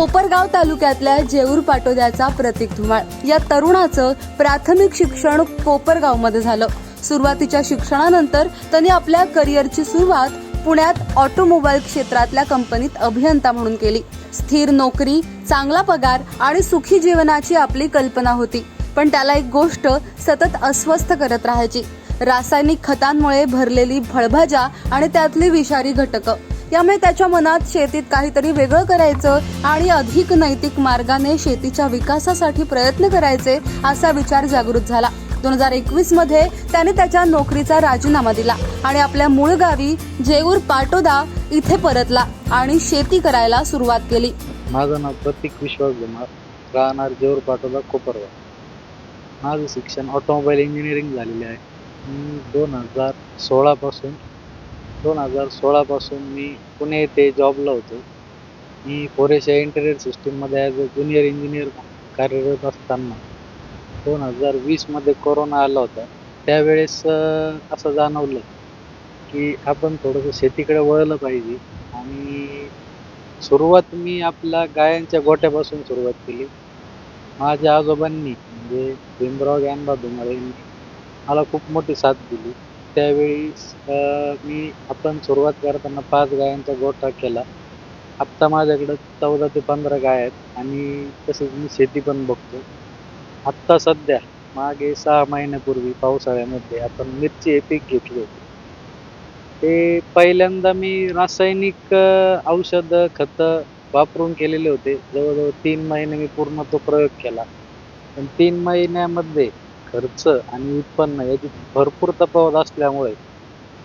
कोपरगाव तालुक्यातल्या जेऊर पाटोद्याचा प्रतीक धुमाळ. या तरुणाचं प्राथमिक शिक्षण कोपरगावमध्ये झालं. सुरुवातीच्या शिक्षणानंतर त्यांनी आपल्या करिअरची सुरुवात पुण्यात ऑटोमोबाईल क्षेत्रातल्या कंपनीत अभियंता म्हणून केली. स्थिर नोकरी चांगला पगार आणि सुखी जीवनाची आपली कल्पना होती. पण त्याला एक गोष्ट सतत अस्वस्थ करत राहायची. रासायनिक खतांमुळे भरलेली फळभाज्या आणि त्यातली विषारी घटकं. यामुळे त्याच्या मनात शेतीत काहीतरी वेगळं करायचं आणि अधिक नैतिक मार्गाने शेतीच्या विकासासाठी प्रयत्न करायचे असा विचार जागृत झाला. दोन हजार एकवीसमध्ये त्याने त्याच्या नोकरीचा राजीनामा दिला आणि आपल्या मूळ गावी जेऊर पाटोदा इथे परतला आणि शेती करायला सुरुवात केली. माझं नाव प्रतीक विश्वास गुमार. राहणार जेऊर पाटोदा कोपरवा माझं शिक्षण ऑटोमोबाईल इंजिनिअरिंग झालेले आहे. दोन हजार सोळापासून दोन हजार सोळापासून मी पुणे येथे जॉबला होतो. मी फोरेशा इंटेरियर सिस्टीममध्ये ॲज अ ज्युनियर इंजिनियर कार्यरत असताना दोन हजार वीसमध्ये कोरोना आला होता. त्यावेळेस असं जाणवलं की आपण थोडंसं शेतीकडे वळलं पाहिजे आणि सुरुवात मी आपल्या गायांच्या गोट्यापासून सुरुवात केली. माझ्या आजोबांनी म्हणजे भीमराव ज्ञानबा धुमाळे यांनी मला खूप मोठी साथ दिली. त्यावेळी मी आपण सुरुवात करताना पाच गायांचा गोठा केला. आत्ता माझ्याकडं चौदा ते पंधरा गाय आहेत आणि तसेच मी शेती पण बघतो. आत्ता सध्या मागे सहा महिन्यापूर्वी पावसाळ्यामध्ये आपण मिरची हे पीक घेतले होते. ते पहिल्यांदा मी रासायनिक औषध औषधं खतं वापरून केलेले होते. जवळजवळ तीन महिने मी पूर्ण तो प्रयोग केला. पण तीन महिन्यामध्ये खर्च आणि उत्पन्न याची भरपूर तफावत असल्यामुळे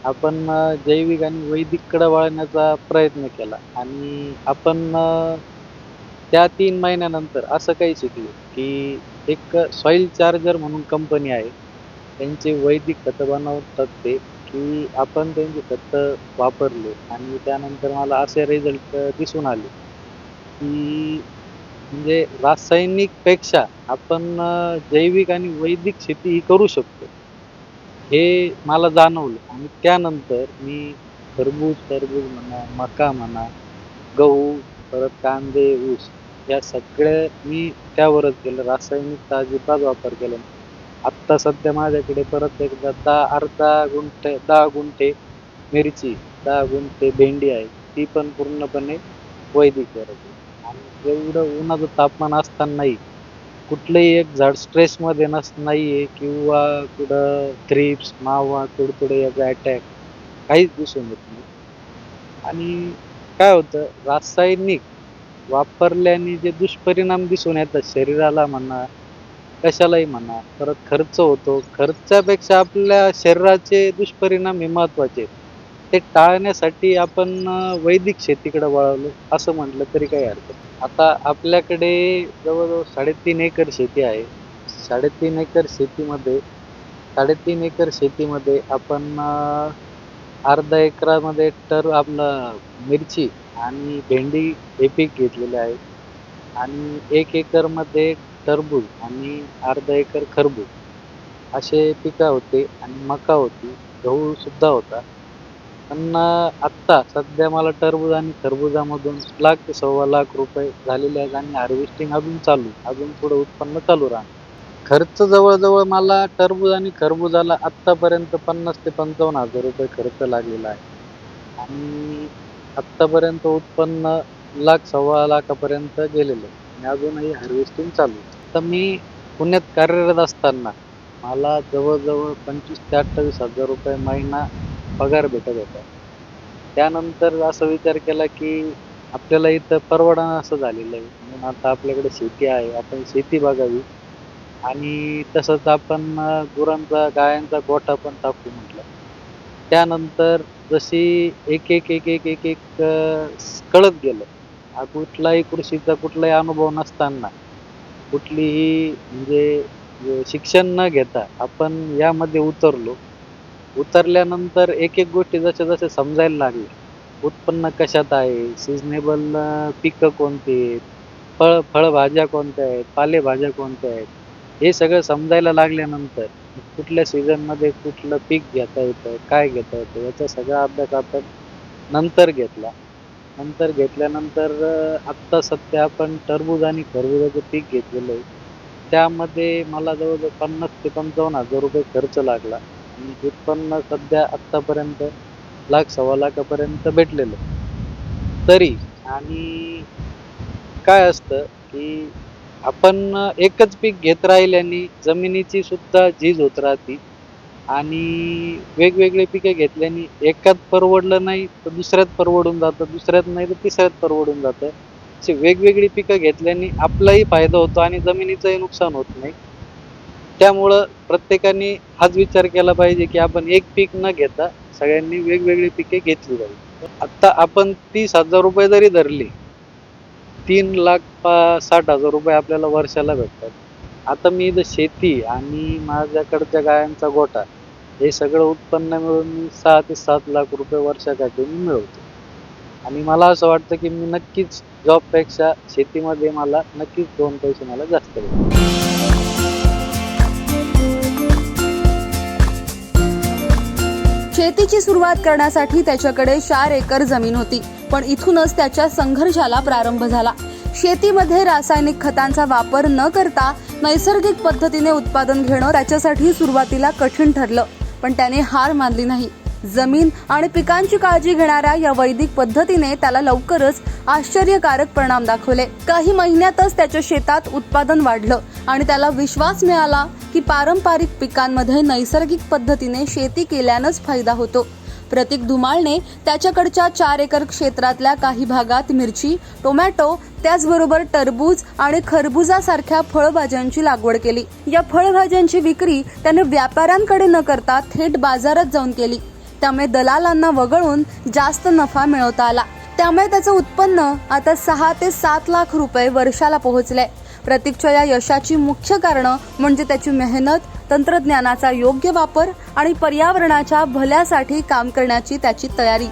आपण जैविक आणि वैदिककडे वळण्याचा प्रयत्न केला. आणि आपण त्या तीन महिन्यानंतर असं काही शिकलो की एक सॉईल चार्जर म्हणून कंपनी आहे. त्यांचे वैदिक खतं बनवतात ते की आपण त्यांची खतं वापरले आणि त्यानंतर मला असे रिझल्ट दिसून आले की म्हणजे रासायनिकपेक्षा आपण जैविक आणि वैदिक शेती ही करू शकतो. हे मला जाणवलं आणि त्यानंतर मी खरबूज टरबूज म्हणा मका म्हणा गहू परत कांदे ऊस या सगळ्या मी त्यावरच केलं. रासायनिक अजिबात वापर केला. आत्ता सध्या माझ्याकडे परत एकदा दहा अर्धा गुंठे दहा गुंठे मिरची दहा गुंठे भेंडी आहे. ती पण पूर्णपणे वैदिक करत आहे. आणि एवढं उन्हाचं तापमान असतानाही कुठलंही एक झाड स्ट्रेसमध्ये नस नाहीये किंवा कुठं थ्रिप्स मावा तुडतुडे याचा अटॅक काहीच दिसून येत नाही आणि काय होतं रासायनिक वापरल्याने जे दुष्परिणाम दिसून येतात शरीराला म्हणा कशालाही म्हणा परत खर्च होतो खर्चापेक्षा आपल्या शरीराचे दुष्परिणाम हे महत्त्वाचे आहेत. ते टाळण्यासाठी आपण वैदिक शेतीकडे वळवलो असं म्हटलं तरी काही हरकत नाही. आता आपल्याकडे जवळजवळ साडेतीन एकर शेती आहे. साडेतीन एकर शेतीमध्ये साडेतीन एकर शेतीमध्ये आपण अर्धा एकरामध्ये टर आपलं मिरची आणि भेंडी हे पीक घेतलेले आहे. आणि एक एकरमध्ये टरबूज आणि अर्धा एकर खरबूज. असे पिकं होते आणि मका होती गहू सुद्धा होता. पण आत्ता सध्या मला टरबूज आणि खरबुजामधून लाख ते सव्वा लाख रुपये झालेले आहेत आणि हार्वेस्टिंग अजून चालू अजून पुढे उत्पन्न चालू राहणार. खर्च जवळजवळ मला टरबूज आणि खरबुजाला आत्तापर्यंत पन्नास ते पंचावन्न हजार रुपये खर्च लागलेला आहे. आणि आत्तापर्यंत उत्पन्न लाख सव्वा लाखापर्यंत गेलेलं आहे. आणि अजूनही हार्वेस्टिंग चालू आहे. तर मी पुण्यात कार्यरत असताना मला जवळजवळ पंचवीस ते अठ्ठावीस हजार रुपये महिना पगार भेटत होता. त्यानंतर असा विचार केला की आपल्याला इथं परवडणं असं झालेलं आहे. म्हणून आता आपल्याकडे शेती आहे. आपण शेती बघावी. आणि तसंच आपण गुरांचा गायांचा गोठा पण टाकू म्हटलं. त्यानंतर जशी एक एक एक एक एक एक कळत गेलं. हा कुठलाही कृषीचा कुठलाही अनुभव नसताना कुठलीही म्हणजे शिक्षण न घेता आपण यामध्ये उतरलो. उतरल्यानंतर एक एक गोष्टी जशा जशा समजायला लागल्या उत्पन्न कशात आहे? सिजनेबल पिकं कोणती आहेत? फळ फळभाज्या कोणत्या आहेत? पालेभाज्या कोणत्या आहेत? हे सगळं समजायला लागल्यानंतर कुठल्या सीझनमध्ये कुठलं पीक घेता येतं? काय घेता येतं? याचा सगळा अभ्यास आपण नंतर घेतला. नंतर घेतल्यानंतर आत्ता सध्या आपण टरबूज आणि खरबुजाचं पीक घेतलेलं आहे. त्यामध्ये मला जवळजवळ पन्नास ते पंचावन्न हजार रुपये खर्च लागला. उत्पन्न सध्या आत्तापर्यंत लाख सव्वा लाखापर्यंत भेटलेलं. तरी आणि काय असतं की आपण एकच पीक घेत राहिल्याने जमिनीची सुद्धा झीज होत राहते आणि वेगवेगळे पिके घेतल्याने एकात परवडलं नाही तर दुसऱ्यात परवडून जातं दुसऱ्यात नाही तर तिसऱ्यात परवडून जातं. अशी वेगवेगळी पिकं घेतल्याने आपलाही फायदा होतो आणि जमिनीचंही नुकसान होत नाही. त्यामुळं प्रत्येकाने हाच विचार केला पाहिजे की आपण एक पीक न घेता सगळ्यांनी वेगवेगळी पिके घेतली पाहिजे. आत्ता आपण तीस हजार रुपये जरी धरली तीन लाख पा- साठ हजार रुपये आपल्याला वर्षाला भेटतात. आता मी इथं शेती आणि माझ्याकडच्या गायांचा गोठा हे सगळं उत्पन्न मिळून मी सहा ते सात लाख रुपये वर्षाकाठी मी मिळवतो. आणि मला असं वाटतं की मी नक्कीच जॉबपेक्षा शेतीमध्ये मला नक्कीच दोन पैसे मला जास्त भेटतात शेतीची सुरुवात करण्यासाठी त्याच्याकडे चार एकर जमीन होती पण इथूनच त्याच्या संघर्षाला प्रारंभ झाला. शेतीमध्ये रासायनिक खतांचा वापर न करता नैसर्गिक पद्धतीने उत्पादन घेणं त्याच्यासाठी सुरुवातीला कठीण ठरलं पण त्याने हार मानली नाही. जमीन आणि पिकांची काळजी घेणाऱ्या या वैदिक पद्धतीने त्याला लवकरच आश्चर्यकारक परिणाम दाखवले. काही महिन्यातच त्याच्या शेतात उत्पादन वाढलं आणि त्याला विश्वास मिळाला की पारंपरिक पिकांमध्ये नैसर्गिक पद्धतीने शेती केल्यानंच फायदा होतो. प्रतीक धुमाळने त्याच्याकडच्या चार एकर क्षेत्रातल्या काही भागात मिरची टोमॅटो त्याचबरोबर टरबूज आणि खरबुजासारख्या फळभाज्यांची लागवड केली. या फळभाज्यांची विक्री त्याने व्यापाऱ्यांकडे न करता थेट बाजारात जाऊन केली. त्यामुळे दलालांना वगळून जास्त नफा मिळवता आला. त्यामुळे त्याचं उत्पन्न आता सहा ते सात लाख रुपये वर्षाला पोहोचलंय. प्रतीकच्या या यशाची मुख्य कारणं म्हणजे त्याची मेहनत तंत्रज्ञानाचा योग्य वापर आणि पर्यावरणाच्या भल्यासाठी काम करण्याची त्याची तयारी.